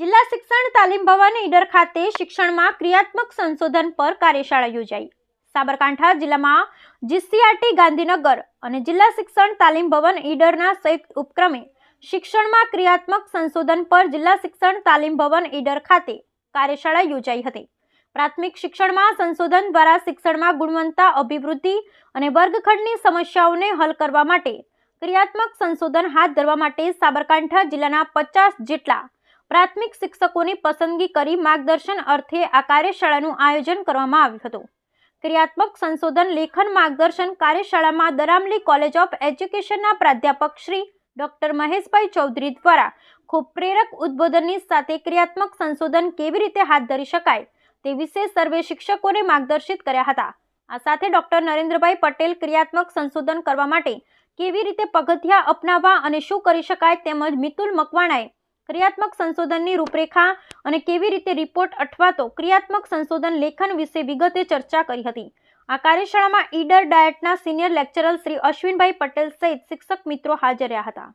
જિલ્લા શિક્ષણ તાલીમ ભવન ઈડર ખાતે શિક્ષણમાં ક્રિયાત્મક સંશોધન પર કાર્યશાળા યોજાઈ. સાબરકાંઠા જિલ્લામાં જીસીઆરટી ગાંધીનગર અને જિલ્લા શિક્ષણ તાલીમ ભવન ઈડરના સંયુક્ત ઉપક્રમે શિક્ષણમાં ક્રિયાત્મક સંશોધન પર જિલ્લા શિક્ષણ તાલીમ ભવન ઈડર ખાતે કાર્યશાળા યોજાઈ હતી. પ્રાથમિક શિક્ષણમાં સંશોધન દ્વારા શિક્ષણમાં ગુણવત્તા, અભિવૃદ્ધિ અને વર્ગખંડની સમસ્યાઓને હલ કરવા માટે ક્રિયાત્મક સંશોધન હાથ ધરવા માટે સાબરકાંઠા જિલ્લાના પચાસ જેટલા પ્રાથમિક શિક્ષકોની પસંદગી કરી માર્ગદર્શન અર્થે આ કાર્યશાળાનું આયોજન કરવામાં આવ્યું હતું. ક્રિયાત્મક સંશોધન લેખન માર્ગદર્શન કાર્યશાળામાં દરામલી કોલેજ ઓફ એજ્યુકેશનના પ્રાધ્યાપક શ્રી ડોક્ટર મહેશભાઈ ચૌધરી દ્વારા ખૂબ પ્રેરક ઉદ્બોધનની સાથે ક્રિયાત્મક સંશોધન કેવી રીતે હાથ ધરી શકાય તે વિશે સર્વે શિક્ષકોને માર્ગદર્શિત કર્યા હતા. આ સાથે ડોક્ટર નરેન્દ્રભાઈ પટેલ ક્રિયાત્મક સંશોધન કરવા માટે કેવી રીતે પગથિયા અપનાવવા અને શું કરી શકાય તેમજ મિતુલ મકવાણાએ ક્રિયાત્મક સંશોધનની રૂપરેખા અને કેવી રીતે રિપોર્ટ અથવા તો ક્રિયાત્મક સંશોધન લેખન વિશે વિગતે ચર્ચા કરી હતી. આ કાર્યશાળામાં ઈડર ડાયટના સિનિયર લેક્ચરર શ્રી અશ્વિનભાઈ પટેલ સહિત શિક્ષક મિત્રો હાજર રહ્યા હતા.